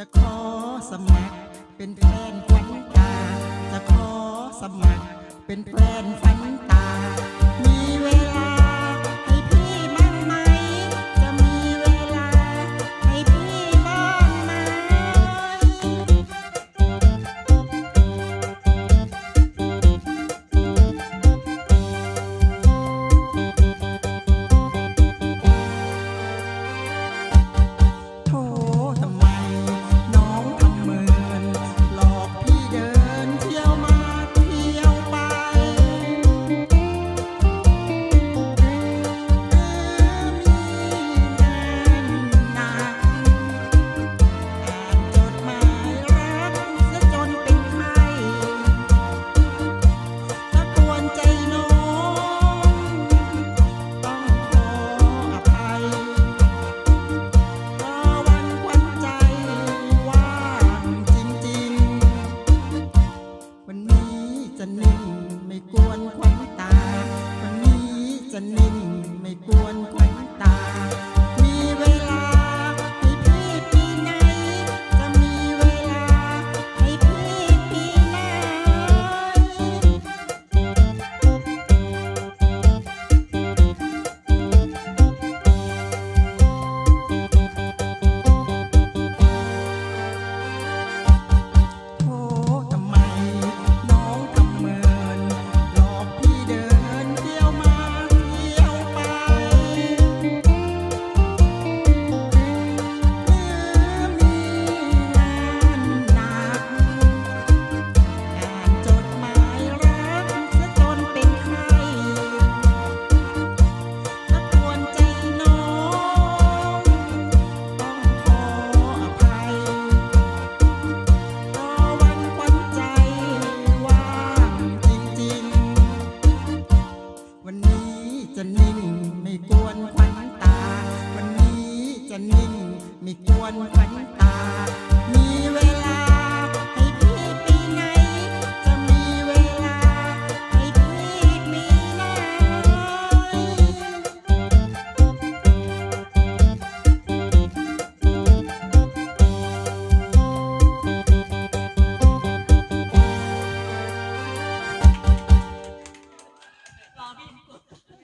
จะขอสมัครเป็นแฟนขวัญตา จะขอสมัครเป็นแฟนฝันตา มีเวลา จะนิ่งไม่กวนความตาวันนี้จะนิ่งไม่กวน จะนิ่งไม่กวนขวัญตา วันนี้จะนิ่งไม่กวนขวัญตา